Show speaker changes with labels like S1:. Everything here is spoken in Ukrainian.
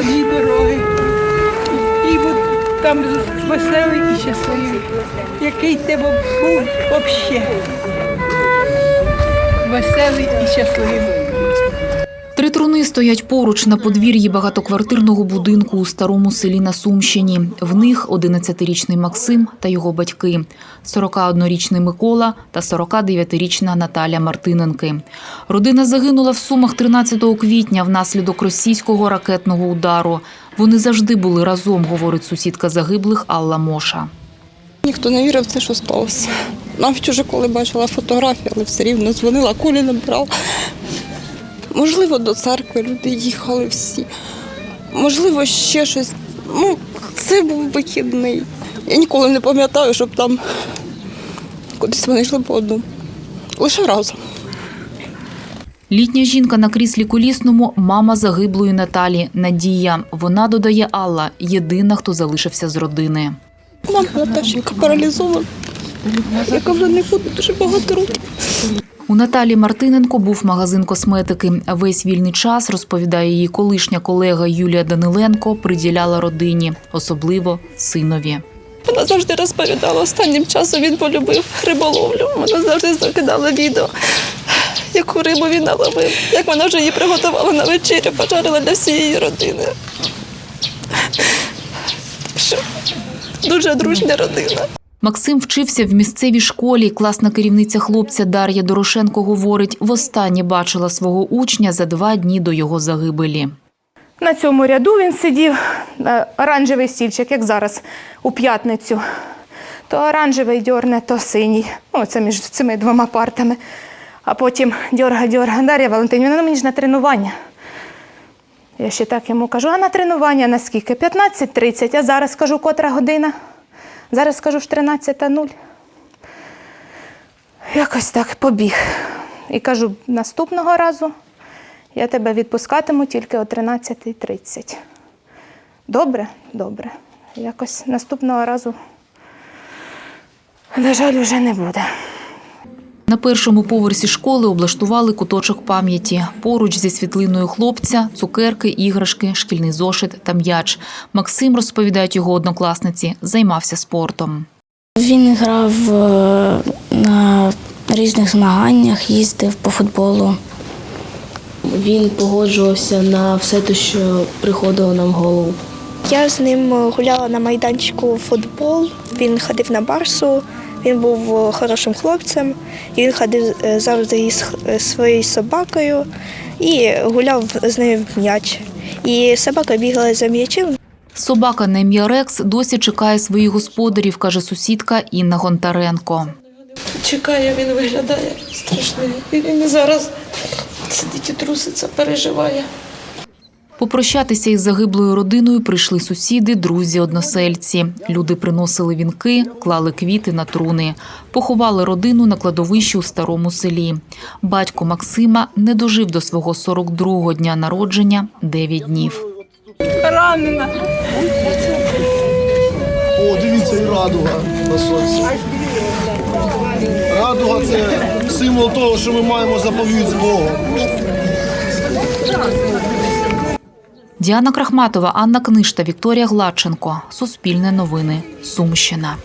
S1: одній дороги. І от там веселий і щасливий. Який тебе був взагалі. Веселий і щасливий.
S2: Три труни стоять поруч на подвір'ї багатоквартирного будинку у старому селі на Сумщині. В них 11-річний Максим та його батьки, 41-річний Микола та 49-річна Наталя Мартиненки. Родина загинула в Сумах 13 квітня внаслідок російського ракетного удару. Вони завжди були разом, говорить сусідка загиблих Алла Моша.
S3: Ніхто не вірив це, що сталося. Навіть уже коли бачила фотографії, але все рівно дзвонила, кулі набрала. Можливо, до церкви люди їхали всі. Можливо, ще щось. Ну, це був вихідний. Я ніколи не пам'ятаю, щоб там кудись вони йшли по одному. Лише разом.
S2: Літня жінка на кріслі колісному мама загиблої Наталі Надія. Вона додає Алла, єдина, хто залишився з родини.
S3: Мама Наташенька паралізована, яка вже не буде дуже багато років.
S2: У Наталі Мартиненко був магазин косметики. Весь вільний час, розповідає її колишня колега Юлія Даниленко, приділяла родині, особливо синові.
S3: Вона завжди розповідала. Останнім часом він полюбив риболовлю. Вона завжди закидала відео, яку рибу він наловив, як вона вже її приготувала на вечерю, пожарила для всієї родини. Дуже дружня родина.
S2: Максим вчився в місцевій школі. Класна керівниця хлопця Дар'я Дорошенко говорить, востаннє бачила свого учня за два дні до його загибелі.
S4: На цьому ряду він сидів, е, оранжевий стільчик, як зараз у п'ятницю. То оранжевий дьорне, то синій. Ну, це між цими двома партами. А потім дьорга, дьорга, Дар'я Валентинівна, ну мені ж на тренування. Я ще так йому кажу, а на тренування наскільки? 15.30, а зараз кажу, котра година. Зараз скажу ж 13.00. Якось так побіг. І кажу, наступного разу я тебе відпускатиму тільки о 13.30. Добре? Добре. Якось наступного разу, на жаль, вже не буде.
S2: На першому поверсі школи облаштували куточок пам'яті. Поруч зі світлиною хлопця, цукерки, іграшки, шкільний зошит та м'яч. Максим, розповідають його однокласниці, займався спортом.
S5: Він грав е, на різних змаганнях, їздив по футболу.
S6: Він погоджувався на все те, що приходило нам в голову.
S7: Я з ним гуляла на майданчику футбол. Він ходив на барсу, він був хорошим хлопцем. І Він ходив е, завжди із своєю собакою і гуляв з нею в м'яч. І собака бігала за м'ячем.
S2: Собака на ім'я Рекс досі чекає своїх господарів, каже сусідка Інна Гонтаренко.
S3: Чекає, він виглядає страшний. Він і зараз сидить і труситься, переживає.
S2: Попрощатися із загиблою родиною прийшли сусіди, друзі, односельці. Люди приносили вінки, клали квіти на труни, поховали родину на кладовищі у старому селі. Батько Максима не дожив до свого 42-го дня народження 9 днів.
S1: Ранена.
S8: О, дивіться, і радуга на сонці. Радуга це символ того, що ми маємо заповідь з Богом.
S2: Діана Крахматова, Анна Кништа, Вікторія Гладченко. Суспільне новини. Сумщина.